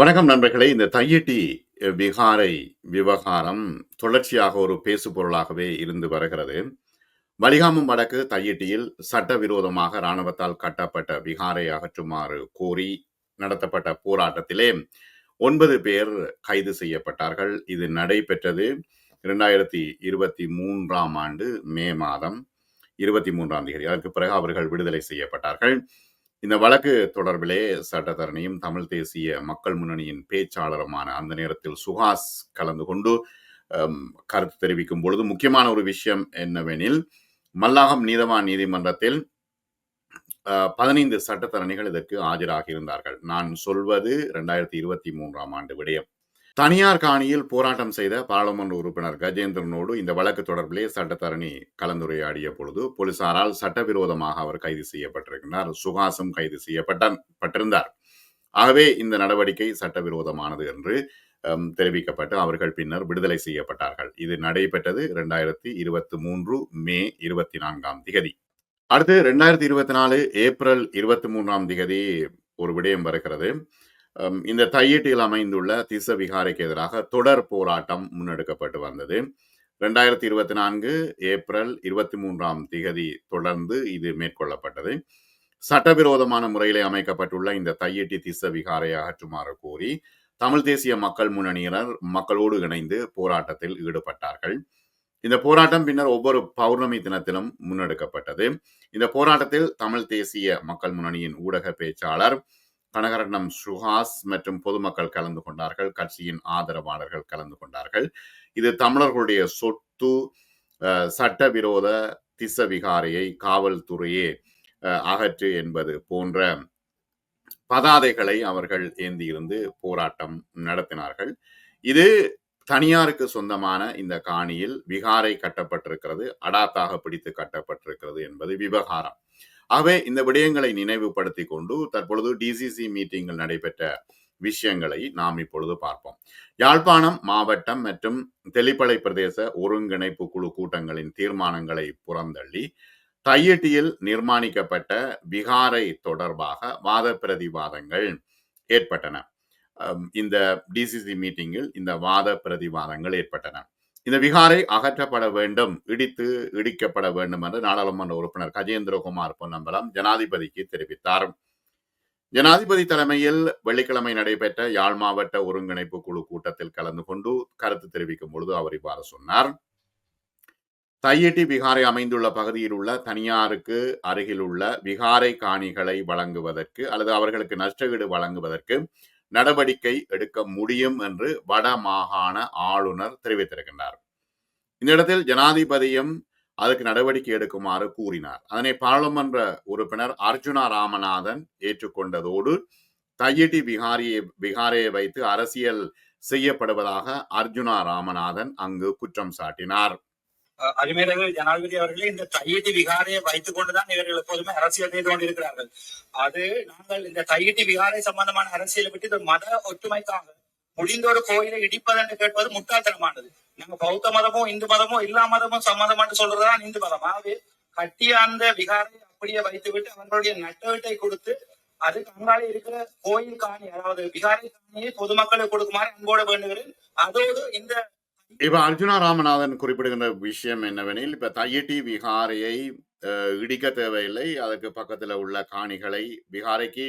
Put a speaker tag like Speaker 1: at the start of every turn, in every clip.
Speaker 1: வணக்கம் நண்பர்களே. இந்த தையிட்டி விகாரை விவகாரம் தொடர்ச்சியாக ஒரு பேசு பொருளாகவே இருந்து வருகிறது. வலிகாமம் வடக்கு தையிட்டியில் சட்டவிரோதமாக இராணுவத்தால் கட்டப்பட்ட விகாரை அகற்றுமாறு கோரி நடத்தப்பட்ட போராட்டத்திலே ஒன்பது பேர் கைது செய்யப்பட்டார்கள். இது நடைபெற்றது இரண்டாயிரத்தி இருபத்தி மூன்றாம் ஆண்டு மே மாதம் இருபத்தி மூன்றாம் தேதி. அதற்கு பிறகு அவர்கள் விடுதலை செய்யப்பட்டார்கள். இந்த வழக்கு தொடர்பிலே சட்டத்தரணியும் தமிழ் தேசிய மக்கள் முன்னணியின் பேச்சாளருமான அந்த நேரத்தில் சுஹாஸ் கலந்து கொண்டு கருத்து தெரிவிக்கும் பொழுது முக்கியமான ஒரு விஷயம் என்னவெனில் மல்லாகம் நீதவான் நீதிமன்றத்தில் பதினைந்து சட்டத்தரணிகள் இதற்கு ஆஜராகியிருந்தார்கள் நான் சொல்வது ரெண்டாயிரத்தி இருபத்தி மூன்றாம் ஆண்டு விடயம். தனியார் காணியில் போராட்டம் செய்த பாராளுமன்ற உறுப்பினர் கஜேந்திரனோடு இந்த வழக்கு தொடர்பிலே சட்டத்தரணி கலந்துரையாடிய பொழுது போலீசாரால் சட்டவிரோதமாக அவர் கைது செய்யப்பட்டிருக்கிறார். சுகாசும் கைது செய்யப்பட்ட பட்டிருந்தார். ஆகவே இந்த நடவடிக்கை சட்டவிரோதமானது என்று தெரிவிக்கப்பட்டு அவர்கள் பின்னர் விடுதலை செய்யப்பட்டார்கள். இது நடைபெற்றது இரண்டாயிரத்தி இருபத்தி மூன்று மே இருபத்தி நான்காம் திகதி. அடுத்து ரெண்டாயிரத்தி இருபத்தி நாலு ஏப்ரல் இருபத்தி மூன்றாம் திகதி ஒரு விடயம் வருகிறது. இந்த தையீட்டில் அமைந்துள்ள திச விகாரைக்கு எதிராக தொடர் போராட்டம் முன்னெடுக்கப்பட்டு வந்தது. ரெண்டாயிரத்தி இருபத்தி நான்கு ஏப்ரல் இருபத்தி மூன்றாம் திகதி தொடர்ந்து இது மேற்கொள்ளப்பட்டது. சட்டவிரோதமான முறையிலே அமைக்கப்பட்டுள்ள இந்த தையீட்டி திச விகாரை அகற்றுமாறு கோரி தமிழ் தேசிய மக்கள் முன்னணியினர் மக்களோடு இணைந்து போராட்டத்தில் ஈடுபட்டார்கள். இந்த போராட்டம் பின்னர் ஒவ்வொரு பௌர்ணமி தினத்திலும் முன்னெடுக்கப்பட்டது. இந்த போராட்டத்தில் தமிழ் தேசிய மக்கள் முன்னணியின் ஊடக பேச்சாளர் கனகரட்னம் சுஹாஸ் மற்றும் பொதுமக்கள் கலந்து கொண்டார்கள். கட்சியின் ஆதரவாளர்கள் கலந்து கொண்டார்கள். இது தமிழர்களுடைய சொத்து சட்டவிரோத திச விகாரையை காவல்துறையே அகற்று என்பது போன்ற பதாதைகளை அவர்கள் ஏந்தியிருந்து போராட்டம் நடத்தினார்கள். இது தனியாருக்கு சொந்தமான இந்த காணியில் விகாரை கட்டப்பட்டிருக்கிறது. அடாத்தாக பிடித்து கட்டப்பட்டிருக்கிறது என்பது விவகாரம். ஆகவே இந்த விடயங்களை நினைவுபடுத்தி கொண்டு தற்பொழுது டிசிசி மீட்டிங்கில் நடைபெற்ற விஷயங்களை நாம் இப்பொழுது பார்ப்போம். யாழ்ப்பாணம் மாவட்டம் மற்றும் தெளிப்பளை பிரதேச ஒருங்கிணைப்பு குழு கூட்டங்களின் தீர்மானங்களை புறந்தள்ளி தையட்டியில் நிர்மாணிக்கப்பட்ட விகாரை தொடர்பாக வாத பிரதிவாதங்கள் ஏற்பட்டன. இந்த டிசிசி மீட்டிங்கில் இந்த வாத பிரதிவாதங்கள் ஏற்பட்டன. இந்த விகாரை அகற்றப்பட வேண்டும் இடித்து இடிக்கப்பட வேண்டும் என்று நாடாளுமன்ற உறுப்பினர் கஜேந்திரகுமார் பொன்னம்பலம் ஜனாதிபதிக்கு தெரிவித்தார். ஜனாதிபதி தலைமையில் வெள்ளிக்கிழமை நடைபெற்ற யாழ் மாவட்ட ஒருங்கிணைப்பு குழு கூட்டத்தில் கலந்து கொண்டு கருத்து தெரிவிக்கும் பொழுது அவர் இவ்வாறு சொன்னார். தையிட்டி விகாரை அமைந்துள்ள பகுதியில் உள்ள தனியாருக்கு அருகில் உள்ள விகாரை காணிகளை வழங்குவதற்கு அல்லது அவர்களுக்கு நஷ்டஈடு வழங்குவதற்கு நடவடிக்கை எடுக்க முடியும் என்று வட மாகாண ஆளுநர் தெரிவித்திருக்கின்றார். இந்த இடத்தில் ஜனாதிபதியும் அதுக்கு நடவடிக்கை எடுக்குமாறு கூறினார். அதனை பாராளுமன்ற உறுப்பினர் அர்ஜுனா ராமநாதன் ஏற்றுக்கொண்டதோடு தையிட்டி விகாரியை விகாரையை வைத்து அரசியல் செய்யப்படுவதாக அர்ஜுனா ராமநாதன் அங்கு குற்றம் சாட்டினார்.
Speaker 2: அஹ் ஜனாதிபதி அவர்களே இந்த தையட்டி விகாரையை வைத்துக் கொண்டுதான் இவர்கள் எப்போதுமே அரசியல் செய்து கொண்டிருக்கிறார்கள். அது நாங்கள் இந்த தையட்டி விகாரை சம்பந்தமான அரசியலை விட்டு மத ஒற்றுமைக்காக முடிந்த ஒரு கோயிலை இடிப்பது என்று கேட்பது முட்டாள்தனமானது. நாங்க பௌத்த மதமோ இந்து மதமோ எல்லா மதமும் சம்மதம் என்று சொல்றதுதான் இந்து மதம். ஆகவே கட்டிய அந்த விகாரை அப்படியே வைத்துவிட்டு அவர்களுடைய நட்டவீட்டை கொடுத்து அது அங்காலே இருக்கிற கோயில் காணி அதாவது விகாரை காணியை பொதுமக்களுக்கு கொடுக்குமாறு அன்போடு வேண்டுகிறேன். அதோடு இந்த
Speaker 1: இப்ப அர்ஜுனா ராமநாதன் குறிப்பிடுகின்ற விஷயம் என்னவெனில் இப்ப தையட்டி விகாரையை இடிக்க தேவையில்லை. அதுக்கு பக்கத்துல உள்ள காணிகளை விகாரைக்கு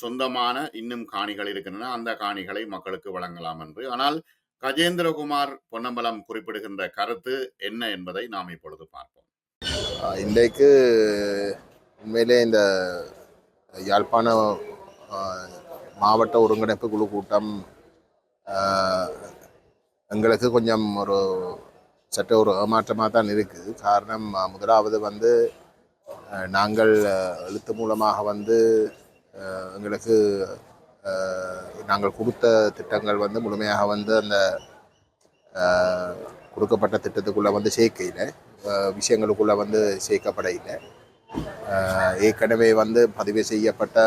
Speaker 1: சொந்தமான இன்னும் காணிகள் இருக்கின்றன. அந்த காணிகளை மக்களுக்கு வழங்கலாம் என்று. ஆனால் கஜேந்திரகுமார் பொன்னம்பலம் குறிப்பிடுகின்ற கருத்து என்ன என்பதை நாம் இப்பொழுது பார்ப்போம்.
Speaker 3: இன்றைக்கு உண்மையிலே இந்த யாழ்ப்பாண மாவட்ட ஒருங்கிணைப்பு குழு கூட்டம் எங்களுக்கு கொஞ்சம் ஒரு சட்ட ஒரு ஏமாற்றமாக தான் இருக்குது. காரணம் முதலாவது வந்து நாங்கள் எழுத்து மூலமாக வந்து எங்களுக்கு நாங்கள் கொடுத்த திட்டங்கள் வந்து முழுமையாக வந்து அந்த கொடுக்கப்பட்ட திட்டத்துக்குள்ளே வந்து சேர்க்கையில். விஷயங்களுக்குள்ளே வந்து சேர்க்கப்பட இல்லை ஏற்கனவே வந்து பதிவு செய்யப்பட்ட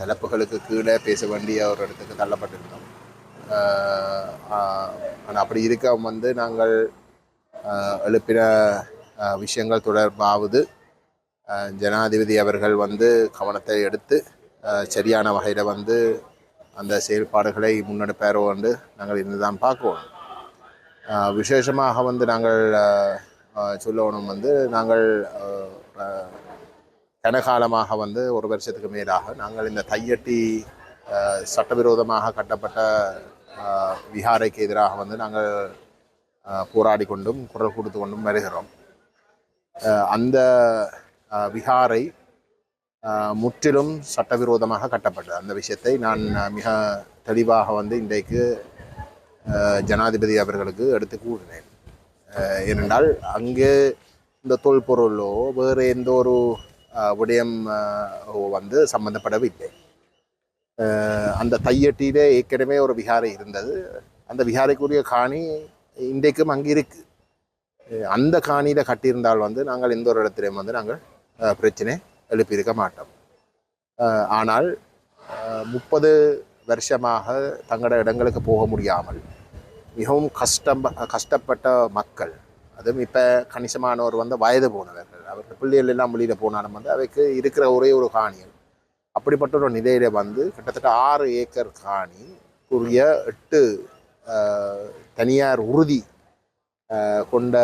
Speaker 3: தலைப்புகளுக்கு கீழே பேச வேண்டிய ஒரு இடத்துக்கு தள்ளப்பட்டிருந்தோம். ஆனால் அப்படி இருக்க வந்து நாங்கள் எழுப்பின விஷயங்கள் தொடர்பாவது ஜனாதிபதி அவர்கள் வந்து கவனத்தை எடுத்து சரியான வகையில் வந்து அந்த செயல்பாடுகளை முன்னெடுப்பாரோ என்று நாங்கள் இன்னுதான் பார்க்குவோம் விசேஷமாக வந்து நாங்கள் சொல்லணும் வந்து நாங்கள் கனகாலமாக வந்து ஒரு வருஷத்துக்கு மேலாக நாங்கள் இந்த தையட்டி சட்டவிரோதமாக கட்டப்பட்ட விஹாரைக்கு எதிராக வந்து நாங்கள் போராடி கொண்டும் குரல் கொடுத்து கொண்டும் வருகிறோம். அந்த விஹாரை முற்றிலும் சட்டவிரோதமாக கட்டப்பட்டது. அந்த விஷயத்தை நான் மிக தெளிவாக வந்து இன்றைக்கு ஜனாதிபதி அவர்களுக்கு எடுத்து கூறினேன். ஏனென்றால் அங்கே இந்த தொல்பொருளோ வேறு எந்த ஒரு விடயம் வந்து சம்பந்தப்படவில்லை. அந்த தையட்டியிலே ஏற்கனவே ஒரு விகாரை இருந்தது. அந்த விகாரைக்குரிய காணி இன்றைக்கும் அங்கே இருக்குது அந்த காணியில் கட்டியிருந்தால் வந்து நாங்கள் எந்த ஒரு இடத்துலையும் வந்து நாங்கள் பிரச்சனை எழுப்பியிருக்க மாட்டோம். ஆனால் முப்பது வருஷமாக தங்களோட இடங்களுக்கு போக முடியாமல் மிகவும் கஷ்டம் கஷ்டப்பட்ட மக்கள் அதுவும் இப்போ கணிசமானவர் வந்து வயது போனவர்கள் அவர்கள் பிள்ளைகள் எல்லாம் வெளியில் போனாலும் வந்து அவைக்கு இருக்கிற ஒரே ஒரு காணிகள் அப்படிப்பட்ட ஒரு நிலையில வந்து கிட்டத்தட்ட ஆறு ஏக்கர் காணி உரிய எட்டு ஆஹ், தனியார் உறுதி ஆஹ், கொண்ட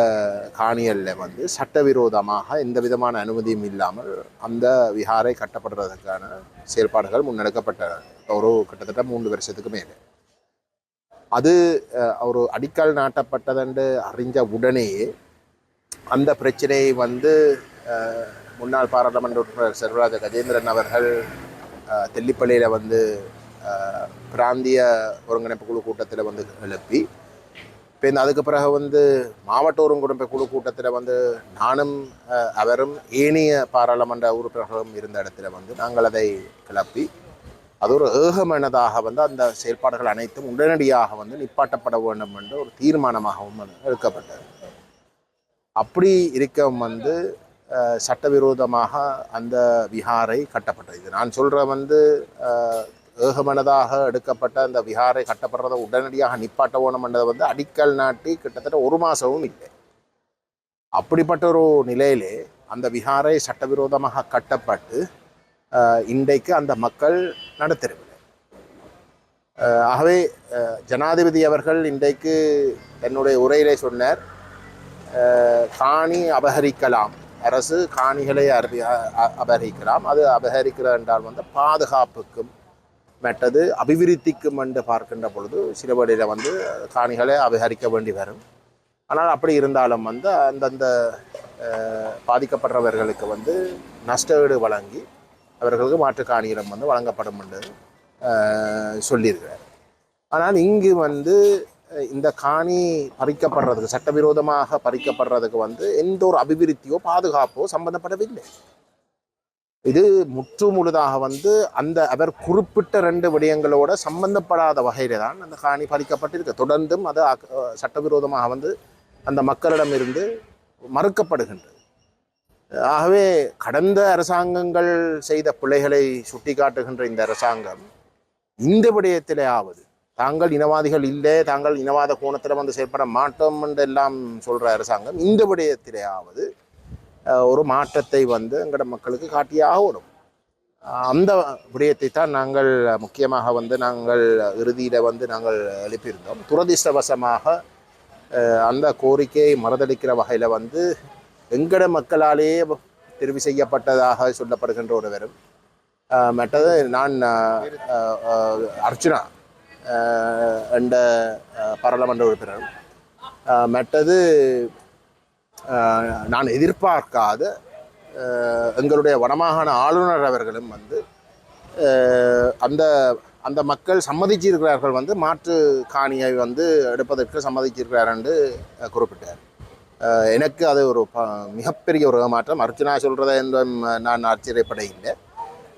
Speaker 3: காணிகளில் வந்து சட்டவிரோதமாக எந்த விதமான அனுமதியும் இல்லாமல் அந்த விஹாரை கட்டப்படுறதுக்கான செயல்பாடுகள் முன்னெடுக்கப்பட்டன. ஒரு கிட்டத்தட்ட மூன்று வருஷத்துக்கு மேலே. அது ஒரு அடிக்கல் நாட்டப்பட்டதென்று அறிஞ்ச உடனேயே அந்த பிரச்சனையை வந்து முன்னாள் பாராளுமன்ற உறுப்பினர் செல்வராஜ கஜேந்திரன் அவர்கள் தெல்லிப்பள்ளியில் வந்து பிராந்திய ஒருங்கிணைப்பு குழு கூட்டத்தில் வந்து எழுப்பி இப்போ இந்த அதுக்கு பிறகு வந்து மாவட்ட ஒருங்கிணைப்பு குழு கூட்டத்தில் வந்து நானும் அவரும் ஏனைய பாராளுமன்ற உறுப்பினர்களும் இருந்த இடத்துல வந்து நாங்கள் அதை கிளப்பி அது ஒரு ஏகமனதாக வந்து அந்த செயல்பாடுகள் அனைத்தும் உடனடியாக வந்து நிப்பாட்டப்பட வேண்டும் என்ற ஒரு தீர்மானமாகவும் எடுக்கப்பட்டது. அப்படி இருக்க வந்து சட்டவிரோதமாக அந்த விஹாரை கட்டப்பட்டது. இது நான் சொல்கிற வந்து ஏகமனதாக எடுக்கப்பட்ட அந்த விஹாரை கட்டப்படுறதை உடனடியாக நிப்பாட்ட வேணும்ன்றதை வந்து அடிக்கல் நாட்டி கிட்டத்தட்ட ஒரு மாதமும் இல்லை. அப்படிப்பட்ட ஒரு நிலையிலே அந்த விஹாரை சட்டவிரோதமாக கட்டப்பட்டு இன்றைக்கு அந்த மக்கள் நடத்தவில்லை ஆகவே ஜனாதிபதி அவர்கள் இன்றைக்கு தன்னுடைய உரையிலே சொன்னார் காணி அபகரிக்கலாம். அரசு காணிகளை அபி- அபகரிக்கலாம் அது அபகரிக்கிறது என்றால் வந்து பாதுகாப்புக்கும் மற்றது அபிவிருத்திக்கும் என்று பார்க்கின்ற பொழுது சில வழியில் வந்து காணிகளை அபகரிக்க வேண்டி வரும். ஆனால் அப்படி இருந்தாலும் வந்து அந்தந்த பாதிக்கப்படுறவர்களுக்கு வந்து நஷ்டஈடு வழங்கி அவர்களுக்கு மாற்று காணிகளும் வந்து வழங்கப்படும் என்று சொல்லியிருக்கிறார். ஆனால் இங்கு வந்து இந்த காணி பறிக்கப்படுறதுக்கு சட்டவிரோதமாக பறிக்கப்படுறதுக்கு வந்து எந்த ஒரு அபிவிருத்தியோ பாதுகாப்போ சம்பந்தப்படவில்லை. இது முற்று முழுதாக வந்து அந்த அவர் குறிப்பிட்ட ரெண்டு விடயங்களோட சம்பந்தப்படாத வகையில தான் அந்த காணி பறிக்கப்பட்டிருக்கு. தொடர்ந்தும் அது அக்- சட்டவிரோதமாக வந்து அந்த மக்களிடமிருந்து மறுக்கப்படுகின்றது. ஆகவே கடந்த அரசாங்கங்கள் செய்த பிழைகளை சுட்டிக்காட்டுகின்ற இந்த அரசாங்கம் இந்த விடயத்திலேயாவது தாங்கள் இனவாதிகள் இல்லை தாங்கள் இனவாத கோணத்தில் வந்து செயல்பட மாட்டோம் என்று எல்லாம் சொல்கிற அரசாங்கம் இந்த விடயத்திலேயாவது ஒரு மாற்றத்தை வந்து எங்கட மக்களுக்கு காட்டியாக வரும் அந்த விடயத்தை தான் நாங்கள் முக்கியமாக வந்து நாங்கள் இறுதியில் வந்து நாங்கள் எழுப்பியிருந்தோம். துரதிர்ஷ்டவசமாக அந்த கோரிக்கையை மறுதளிக்கிற வகையில் வந்து எங்கட மக்களாலேயே தெரிவு செய்யப்பட்டதாக சொல்லப்படுகின்ற ஒருவரும் மற்றது நான் அர்ச்சனா என்ற பாராளுமன்ற உறுப்பினரும். அஹ், மற்றது நான் எதிர்பார்க்காத எங்களுடைய வடமாகாண ஆளுநர் அவர்களும் வந்து அந்த அந்த மக்கள் சம்மதிச்சிருக்கிறார்கள் வந்து மாற்று காணியை வந்து எடுப்பதற்கு சம்மதிச்சிருக்கிறார் என்று குறிப்பிட்டார். எனக்கு அது ஒரு ப- மிகப்பெரிய ஒரு மாற்றம் அர்ச்சனா சொல்கிறத என்றும் நான் ஆச்சரியப்பட இல்லை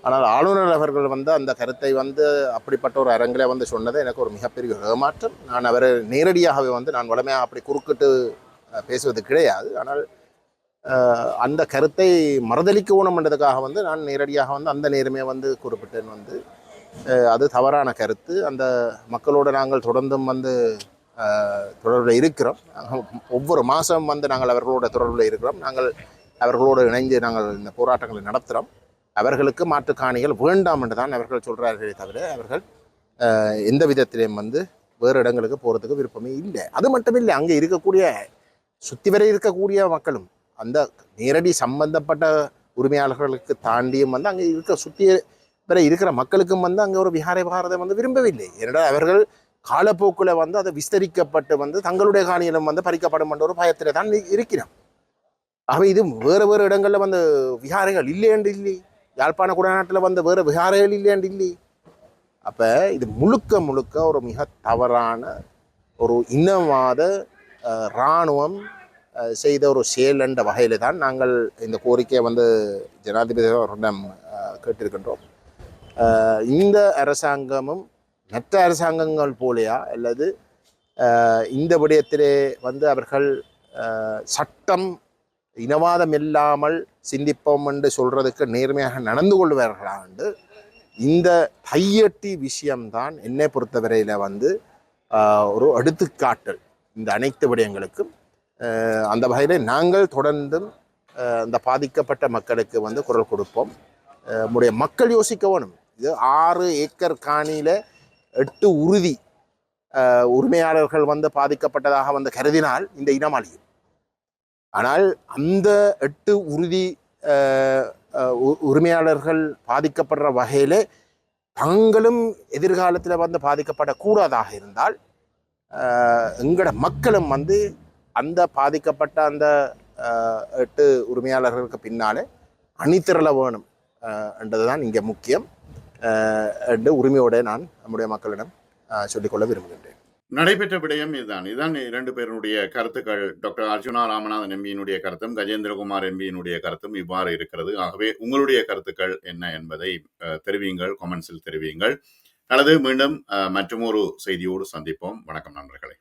Speaker 3: ஆனால் ஆளுநர் அவர்கள் வந்து அந்த கருத்தை வந்து அப்படிப்பட்ட ஒரு அரங்கில் வந்து சொன்னது எனக்கு ஒரு மிகப்பெரிய ஒரு ஏமாற்றம். நான் அவரை நேரடியாகவே வந்து நான் வளமையாக அப்படி குறுக்கிட்டு பேசுவது கிடையாது. ஆனால் அந்த கருத்தை மறுதளிக்க ஊனம்ன்றதுக்காக வந்து நான் நேரடியாக வந்து அந்த நேரமே வந்து குறிப்பிட்டேன் வந்து. அது தவறான கருத்து. அந்த மக்களோடு நாங்கள் தொடர்ந்தும் வந்து தொடர்பில் இருக்கிறோம். ஒவ்வொரு மாதம் வந்து நாங்கள் அவர்களோட தொடர்பில் இருக்கிறோம். நாங்கள் அவர்களோடு இணைந்து நாங்கள் இந்த போராட்டங்களை நடத்துகிறோம். அவர்களுக்கு மாற்றுக்காணிகள் வேண்டாம் என்று தான் அவர்கள் சொல்கிறார்களே தவிர அவர்கள் எந்த விதத்திலையும் வந்து வேறு இடங்களுக்கு போகிறதுக்கு விருப்பமே இல்லை. அது மட்டும் இல்லை அங்கே இருக்கக்கூடிய சுற்றி வரை இருக்கக்கூடிய மக்களும் அந்த நேரடி சம்பந்தப்பட்ட உரிமையாளர்களுக்கு தாண்டியும் வந்து அங்கே இருக்க சுற்றி வரை இருக்கிற மக்களுக்கும் வந்து அங்கே ஒரு விஹாரை பாரதம் வந்து விரும்பவில்லை. ஏனென்றால் அவர்கள் காலப்போக்கில் வந்து அதை விஸ்தரிக்கப்பட்டு வந்து தங்களுடைய காணியிலும் வந்து பறிக்கப்படும் என்ற ஒரு பயத்தில் தான் இருக்கிறோம் ஆகவே இது வேறு வேறு இடங்களில் வந்து விஹாரைகள் இல்லையென்று இல்லை. யாழ்ப்பாண குடநாட்டில் வந்த வேறு விகாரைகள் இல்லையாண்டு இல்லை அப்போ இது முழுக்க முழுக்க ஒரு மிக தவறான ஒரு இனவாத இராணுவம் செய்த ஒரு செயல் என்ற வகையில் தான் நாங்கள் இந்த கோரிக்கையை வந்து ஜனாதிபதி அவர்களிடம் கேட்டிருக்கின்றோம். இந்த அரசாங்கமும் மற்ற அரசாங்கங்கள் போலையா அல்லது இந்த விடயத்திலே வந்து அவர்கள் சட்டம் இனவாதம் இல்லாமல் சிந்திப்போம் என்று சொல்றதுக்கு நேர்மையாக நடந்து கொள்வார்களா என்று இந்த தையட்டி விஷயம்தான் என்னை பொறுத்தவரையில் வந்து ஒரு எடுத்துக்காட்டல் இந்த அனைத்து விடயங்களுக்கும் அந்த வகையில் நாங்கள் தொடர்ந்தும் அந்த பாதிக்கப்பட்ட மக்களுக்கு வந்து குரல் கொடுப்போம். நம்முடைய மக்கள் யோசிக்க வேணும். இது ஆறு ஏக்கர் காணியில் எட்டு உறுதி உரிமையாளர்கள் வந்து பாதிக்கப்பட்டதாக வந்து கருதினால் இந்த இனம் அழியும் ஆனால் அந்த எட்டு உறுதி உ- உரிமையாளர்கள் பாதிக்கப்படுற வகையிலே தாங்களும் எதிர்காலத்தில் வந்து பாதிக்கப்படக்கூடாதாக இருந்தால் ஆஹ், எங்கட மக்களும் வந்து அந்த பாதிக்கப்பட்ட அந்த எட்டு உரிமையாளர்களுக்கு பின்னாலே அணிதிரள வேணும் என்றது என்றதுதான் இங்கே முக்கியம். என்று உரிமையோடு நான் நம்முடைய மக்களிடம் சொல்லிக்கொள்ள விரும்புகின்றேன்.
Speaker 1: நடைபெற்ற விடயம் இதுதான். இதுதான் இரண்டு பேருடைய கருத்துக்கள். டாக்டர் அர்ஜுனா ராமநாதன் எம்பியினுடைய கருத்தும் கஜேந்திரகுமார் எம்பியினுடைய கருத்தும் இவ்வாறு இருக்கிறது. ஆகவே உங்களுடைய கருத்துக்கள் என்ன என்பதை தெரிவியுங்கள் கமெண்ட்ஸில் தெரிவியுங்கள். அல்லது மீண்டும் மற்றும் ஒரு செய்தியோடு சந்திப்போம். வணக்கம் நண்பர்களே.